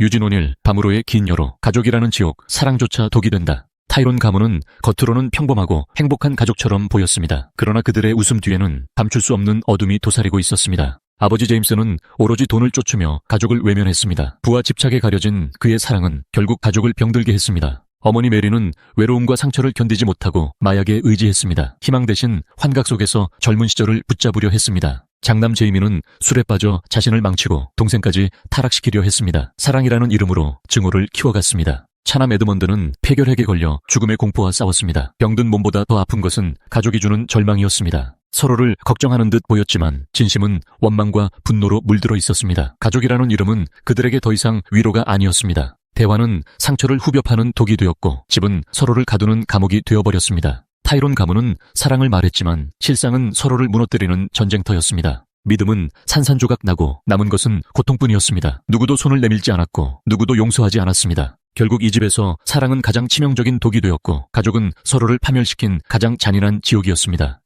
유진온일, 밤으로의 긴 여로, 가족이라는 지옥, 사랑조차 독이 된다. 타이론 가문은 겉으로는 평범하고 행복한 가족처럼 보였습니다. 그러나 그들의 웃음 뒤에는 감출 수 없는 어둠이 도사리고 있었습니다. 아버지 제임스는 오로지 돈을 쫓으며 가족을 외면했습니다. 부와 집착에 가려진 그의 사랑은 결국 가족을 병들게 했습니다. 어머니 메리는 외로움과 상처를 견디지 못하고 마약에 의지했습니다. 희망 대신 환각 속에서 젊은 시절을 붙잡으려 했습니다. 장남 제이미는 술에 빠져 자신을 망치고 동생까지 타락시키려 했습니다. 사랑이라는 이름으로 증오를 키워갔습니다. 차남 에드먼드는 폐결핵에 걸려 죽음의 공포와 싸웠습니다. 병든 몸보다 더 아픈 것은 가족이 주는 절망이었습니다. 서로를 걱정하는 듯 보였지만 진심은 원망과 분노로 물들어 있었습니다. 가족이라는 이름은 그들에게 더 이상 위로가 아니었습니다. 대화는 상처를 후벼 파는 독이 되었고 집은 서로를 가두는 감옥이 되어버렸습니다. 타이론 가문은 사랑을 말했지만 실상은 서로를 무너뜨리는 전쟁터였습니다. 믿음은 산산조각 나고 남은 것은 고통뿐이었습니다. 누구도 손을 내밀지 않았고 누구도 용서하지 않았습니다. 결국 이 집에서 사랑은 가장 치명적인 독이 되었고 가족은 서로를 파멸시킨 가장 잔인한 지옥이었습니다.